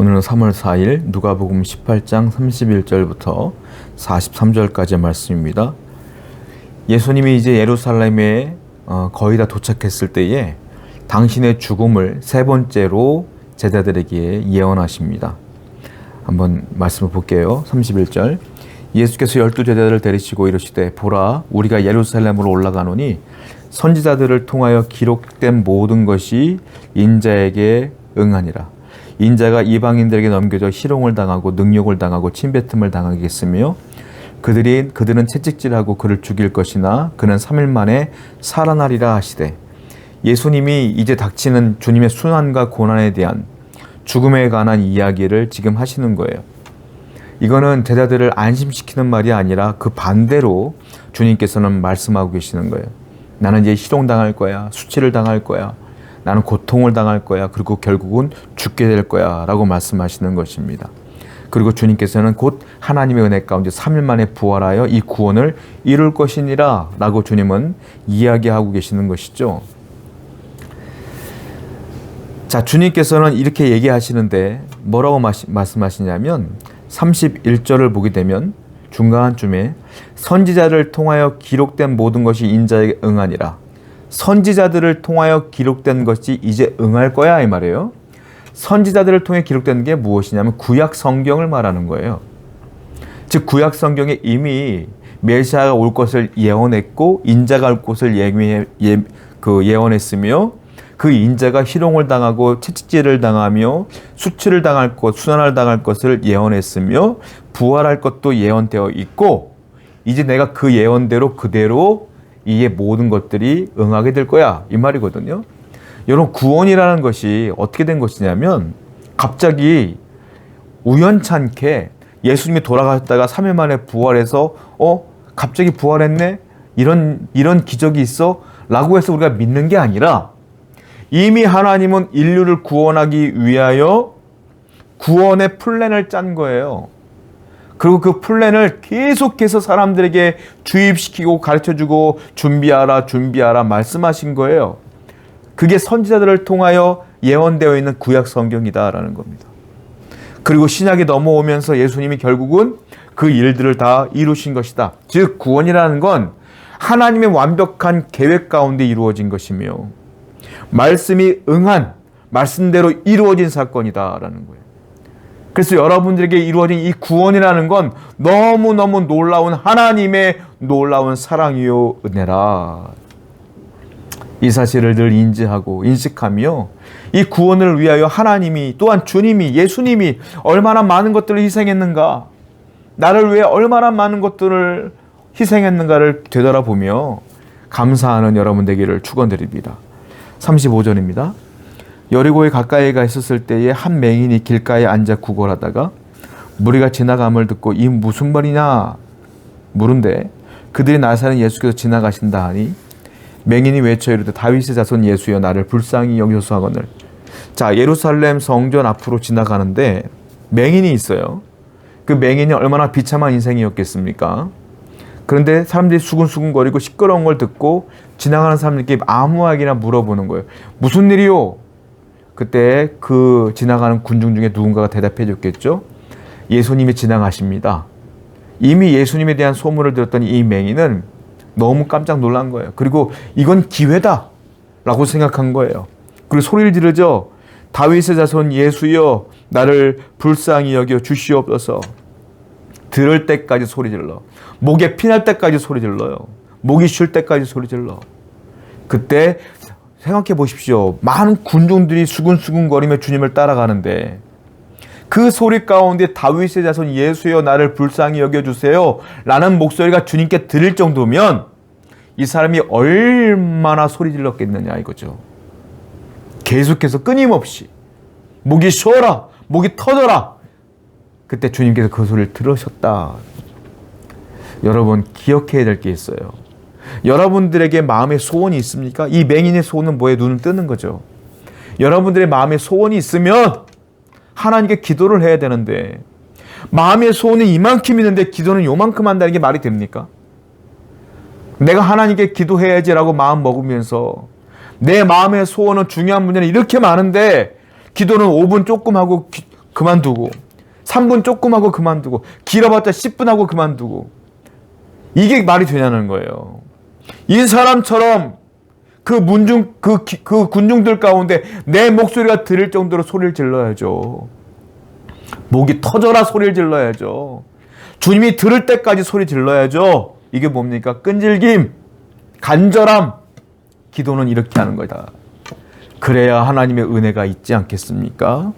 오늘은 3월 4일 누가복음 18장 31절부터 43절까지의 말씀입니다. 예수님이 이제 예루살렘에 어, 거의 다 도착했을 때에 당신의 죽음을 세 번째로 제자들에게 예언하십니다. 한번 말씀을 볼게요. 31절. 예수께서 열두 제자들을 데리시고 이르시되 보라 우리가 예루살렘으로 올라가노니 선지자들을 통하여 기록된 모든 것이 인자에게 응하니라. 인자가 이방인들에게 넘겨져 희롱을 당하고 능욕을 당하고 침뱉음을 당하겠으며 그들이 그들은 채찍질하고 그를 죽일 것이나 그는 3일 만에 살아나리라 하시되 예수님이 이제 닥치는 주님의 순환과 고난에 대한 죽음에 관한 이야기를 지금 하시는 거예요. 이거는 제자들을 안심시키는 말이 아니라 그 반대로 주님께서는 말씀하고 계시는 거예요. 나는 이제 희롱당할 거야. 수치를 당할 거야. 나는 고통을 당할 거야. 그리고 결국은 죽게 될 거야. 라고 말씀하시는 것입니다. 그리고 주님께서는 곧 하나님의 은혜 가운데 3일 만에 부활하여 이 구원을 이룰 것이니라. 라고 주님은 이야기하고 계시는 것이죠. 자, 주님께서는 이렇게 얘기하시는데 뭐라고 마시, 말씀하시냐면 31절을 보게 되면 중간쯤에 선지자를 통하여 기록된 모든 것이 인자에게 응하니라. 선지자들을 통하여 기록된 것이 이제 응할 거야 이 말이에요. 선지자들을 통해 기록된 게 무엇이냐면 구약 성경을 말하는 거예요. 즉 구약 성경에 이미 메시아가 올 것을 예언했고 인자가 올 것을 예미, 예, 그 예언했으며 그 인자가 희롱을 당하고 채찍질을 당하며 수치를 당할 것, 순환을 당할 것을 예언했으며 부활할 것도 예언되어 있고 이제 내가 그 예언대로 그대로 이에 모든 것들이 응하게 될 거야 이 말이거든요. 여러분 구원이라는 것이 어떻게 된 것이냐면 갑자기 우연찮게 예수님이 돌아가셨다가 3일 만에 부활해서 어 갑자기 부활했네 이런 이런 기적이 있어 라고 해서 우리가 믿는 게 아니라 이미 하나님은 인류를 구원하기 위하여 구원의 플랜을 짠 거예요. 그리고 그 플랜을 계속해서 사람들에게 주입시키고 가르쳐주고 준비하라, 준비하라 말씀하신 거예요. 그게 선지자들을 통하여 예언되어 있는 구약 성경이다라는 겁니다. 그리고 신약이 넘어오면서 예수님이 결국은 그 일들을 다 이루신 것이다. 즉, 구원이라는 건 하나님의 완벽한 계획 가운데 이루어진 것이며 말씀이 응한 말씀대로 이루어진 사건이다라는 거예요. 그래서 여러분들에게 이루어진 이 구원이라는 건 너무너무 놀라운 하나님의 놀라운 사랑이요 은혜라. 이 사실을 늘 인지하고 인식하며 이 구원을 위하여 하나님이 또한 주님이 예수님이 얼마나 많은 것들을 희생했는가 나를 위해 얼마나 많은 것들을 희생했는가를 되돌아보며 감사하는 여러분 되기를 축원드립니다. 35절입니다. 여리고에 가까이 가 있었을 때에 한 맹인이 길가에 앉아 구걸하다가 무리가 지나감을 듣고 이 무슨 말이냐 물은데 그들이 나사는 예수께서 지나가신다 하니 맹인이 외쳐 이르되 다윗의 자손 예수여 나를 불쌍히 여기소서 하거늘. 자 예루살렘 성전 앞으로 지나가는데 맹인이 있어요. 그 맹인이 얼마나 비참한 인생이었겠습니까? 그런데 사람들이 수근수근거리고 시끄러운 걸 듣고 지나가는 사람들께 아무에게나 물어보는 거예요. 무슨 일이요 그때 그 지나가는 군중 중에 누군가가 대답해 줬겠죠. 예수님이 지나가십니다. 이미 예수님에 대한 소문을 들었던 이 맹인은 너무 깜짝 놀란 거예요. 그리고 이건 기회다. 라고 생각한 거예요. 그리고 소리를 지르죠. 다윗의 자손 예수여 나를 불쌍히 여겨 주시옵소서. 들을 때까지 소리 질러. 목에 피날 때까지 소리 질러요. 목이 쉴 때까지 소리 질러. 그때 생각해 보십시오. 많은 군중들이 수근수근거리며 주님을 따라가는데 그 소리 가운데 다윗의 자손 예수여 나를 불쌍히 여겨 주세요 라는 목소리가 주님께 들릴 정도면 이 사람이 얼마나 소리 질렀겠느냐 이거죠. 계속해서 끊임없이 목이 쉬어라 목이 터져라 그때 주님께서 그 소리를 들으셨다. 여러분 기억해야 될 게 있어요. 여러분들에게 마음의 소원이 있습니까? 이 맹인의 소원은 뭐에 눈을 뜨는 거죠. 여러분들의 마음의 소원이 있으면 하나님께 기도를 해야 되는데 마음의 소원이 이만큼 있는데 기도는 요만큼 한다는 게 말이 됩니까? 내가 하나님께 기도해야지라고 마음 먹으면서 내 마음의 소원은 중요한 문제는 이렇게 많은데 기도는 5분 조금 하고 그만두고 3분 조금 하고 그만두고 길어봤자 10분 하고 그만두고 이게 말이 되냐는 거예요. 이 사람처럼 그 문중 그, 기- 그 군중들 가운데 내 목소리가 들릴 정도로 소리를 질러야죠. 목이 터져라 소리를 질러야죠. 주님이 들을 때까지 소리 질러야죠. 이게 뭡니까? 끈질김, 간절함. 기도는 이렇게 하는 거다. 그래야 하나님의 은혜가 있지 않겠습니까?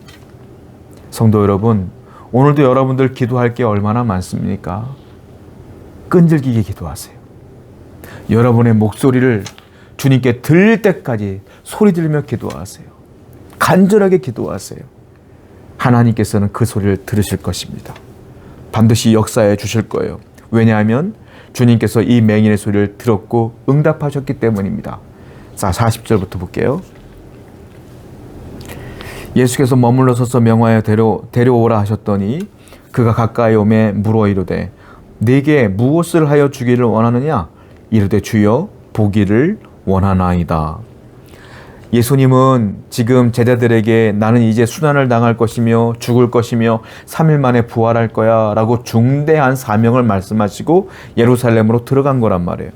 성도 여러분, 오늘도 여러분들 기도할 게 얼마나 많습니까? 끈질기게 기도하세요. 여러분의 목소리를 주님께 들릴 때까지 소리 들으며 기도하세요. 간절하게 기도하세요. 하나님께서는 그 소리를 들으실 것입니다. 반드시 역사해 주실 거예요. 왜냐하면 주님께서 이 맹인의 소리를 들었고 응답하셨기 때문입니다. 자, 40절부터 볼게요. 예수께서 머물러 서서 명하여 데려, 데려오라 하셨더니 그가 가까이 오매 물어 이르되 내게 무엇을 하여 주기를 원하느냐 이르되 주여 보기를 원하나이다. 예수님은 지금 제자들에게 나는 이제 순환을 당할 것이며 죽을 것이며 3일 만에 부활할 거야 라고 중대한 사명을 말씀하시고 예루살렘으로 들어간 거란 말이에요.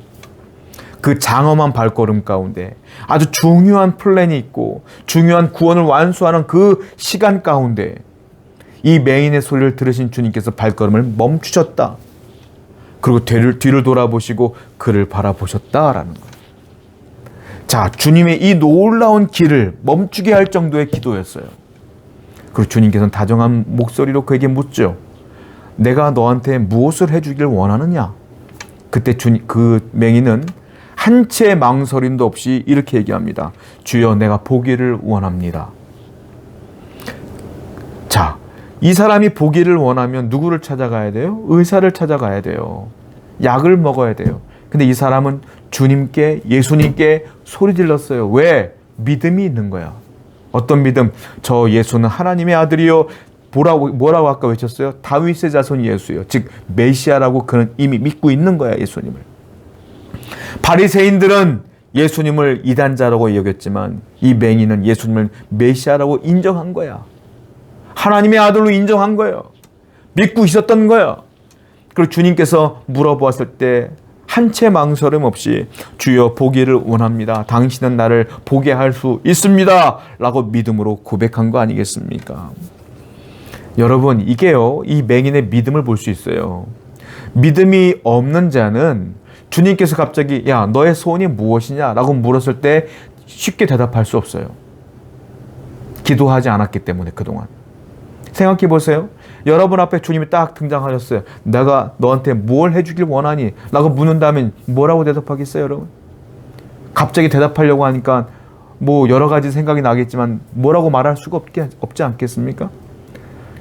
그 장엄한 발걸음 가운데 아주 중요한 플랜이 있고 중요한 구원을 완수하는 그 시간 가운데 이 맹인의 소리를 들으신 주님께서 발걸음을 멈추셨다. 그리고 뒤를, 뒤를 돌아보시고 그를 바라보셨다라는 거예요. 자, 주님의 이 놀라운 길을 멈추게 할 정도의 기도였어요. 그리고 주님께서는 다정한 목소리로 그에게 묻죠. 내가 너한테 무엇을 해주길 원하느냐? 그때 주님, 그 맹인은 한 채의 망설임도 없이 이렇게 얘기합니다. 주여, 내가 보기를 원합니다. 자, 이 사람이 보기를 원하면 누구를 찾아가야 돼요? 의사를 찾아가야 돼요. 약을 먹어야 돼요. 근데 이 사람은 주님께, 예수님께 소리 질렀어요. 왜? 믿음이 있는 거야. 어떤 믿음? 저 예수는 하나님의 아들이요. 뭐라고, 뭐라고 아까 외쳤어요? 다윗의 자손 예수요. 즉, 메시아라고 그는 이미 믿고 있는 거야, 예수님을. 바리새인들은 예수님을 이단자라고 여겼지만 이 맹인은 예수님을 메시아라고 인정한 거야. 하나님의 아들로 인정한 거예요. 믿고 있었던 거예요. 그리고 주님께서 물어보았을 때 한채 망설임 없이 주여 보기를 원합니다. 당신은 나를 보게 할 수 있습니다. 라고 믿음으로 고백한 거 아니겠습니까? 여러분, 이게요, 이 맹인의 믿음을 볼 수 있어요. 믿음이 없는 자는 주님께서 갑자기, 야, 너의 소원이 무엇이냐? 라고 물었을 때 쉽게 대답할 수 없어요. 기도하지 않았기 때문에 그동안. 생각해 보세요. 여러분 앞에 주님이 딱 등장하셨어요. 내가 너한테 뭘 해주길 원하니? 라고 묻는다면 뭐라고 대답하겠어요, 여러분? 갑자기 대답하려고 하니까 뭐 여러 가지 생각이 나겠지만 뭐라고 말할 수가 없게, 없지 않겠습니까?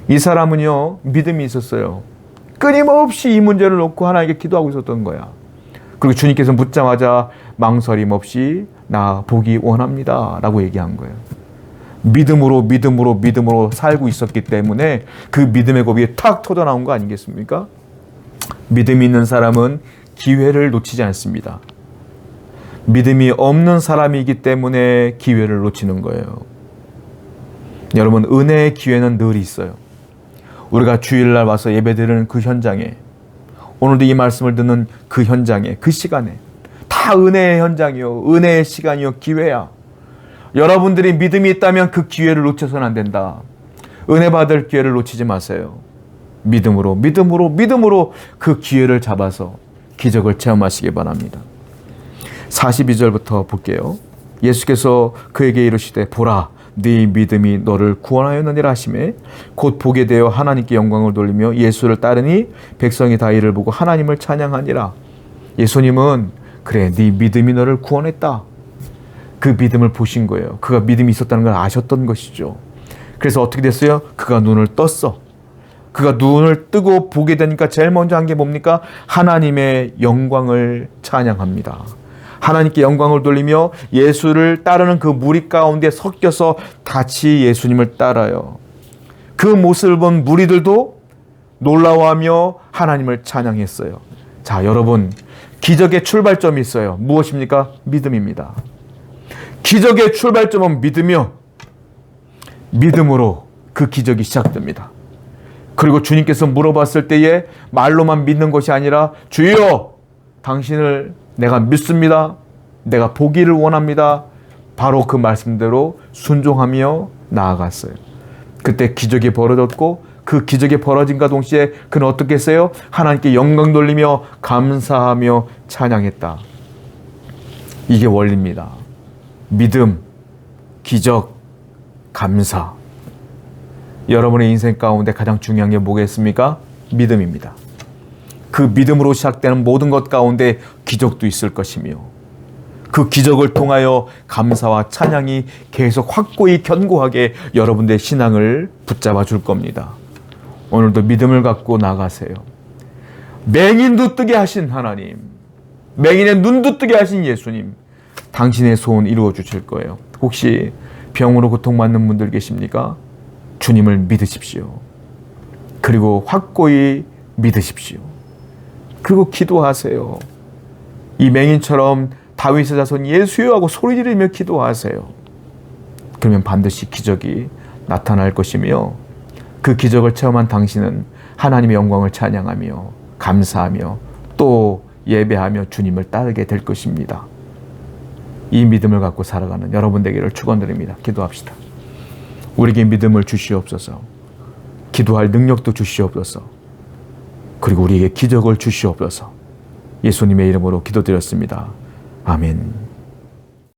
이 사람은요, 믿음이 있었어요. 끊임없이 이 문제를 놓고 하나님께 기도하고 있었던 거야. 그리고 주님께서 묻자마자 망설임 없이 나 보기 원합니다. 라고 얘기한 거예요. 믿음으로 믿음으로 믿음으로 살고 있었기 때문에 그 믿음의 고비에 탁 터져 나온 거 아니겠습니까? 믿음이 있는 사람은 기회를 놓치지 않습니다. 믿음이 없는 사람이기 때문에 기회를 놓치는 거예요. 여러분, 은혜의 기회는 늘 있어요. 우리가 주일날 와서 예배 드리는 그 현장에, 오늘도 이 말씀을 듣는 그 현장에, 그 시간에, 다 은혜의 현장이요, 은혜의 시간이요, 기회야. 여러분들이 믿음이 있다면 그 기회를 놓쳐서는 안 된다. 은혜 받을 기회를 놓치지 마세요. 믿음으로, 믿음으로, 믿음으로 그 기회를 잡아서 기적을 체험하시기 바랍니다. 42절부터 볼게요. 예수께서 그에게 이르시되 보라 네 믿음이 너를 구원하였느니라 하심에 곧 보게 되어 하나님께 영광을 돌리며 예수를 따르니 백성이 다 이를 보고 하나님을 찬양하니라. 예수님은 그래 네 믿음이 너를 구원했다. 그 믿음을 보신 거예요. 그가 믿음이 있었다는 걸 아셨던 것이죠. 그래서 어떻게 됐어요? 그가 눈을 떴어. 그가 눈을 뜨고 보게 되니까 제일 먼저 한 게 뭡니까? 하나님의 영광을 찬양합니다. 하나님께 영광을 돌리며 예수를 따르는 그 무리 가운데 섞여서 같이 예수님을 따라요. 그 모습을 본 무리들도 놀라워하며 하나님을 찬양했어요. 자, 여러분, 기적의 출발점이 있어요. 무엇입니까? 믿음입니다. 기적의 출발점은 믿으며 믿음으로 그 기적이 시작됩니다. 그리고 주님께서 물어봤을 때에 말로만 믿는 것이 아니라 주여 당신을 내가 믿습니다. 내가 보기를 원합니다. 바로 그 말씀대로 순종하며 나아갔어요. 그때 기적이 벌어졌고 그 기적이 벌어진과 동시에 그는 어떻게 했어요? 하나님께 영광 돌리며 감사하며 찬양했다. 이게 원리입니다. 믿음, 기적, 감사. 여러분의 인생 가운데 가장 중요한 게 뭐겠습니까? 믿음입니다. 그 믿음으로 시작되는 모든 것 가운데 기적도 있을 것이며 그 기적을 통하여 감사와 찬양이 계속 확고히 견고하게 여러분들의 신앙을 붙잡아 줄 겁니다. 오늘도 믿음을 갖고 나가세요. 맹인도 뜨게 하신 하나님, 맹인의 눈도 뜨게 하신 예수님, 당신의 소원 이루어 주실 거예요. 혹시 병으로 고통받는 분들 계십니까? 주님을 믿으십시오. 그리고 확고히 믿으십시오. 그리고 기도하세요. 이 맹인처럼 다윗의 자손 예수여 하고 소리 지르며 기도하세요. 그러면 반드시 기적이 나타날 것이며 그 기적을 체험한 당신은 하나님의 영광을 찬양하며 감사하며 또 예배하며 주님을 따르게 될 것입니다. 이 믿음을 갖고 살아가는 여러분 되기를 축원드립니다. 기도합시다. 우리에게 믿음을 주시옵소서. 기도할 능력도 주시옵소서. 그리고 우리에게 기적을 주시옵소서. 예수님의 이름으로 기도드렸습니다. 아멘.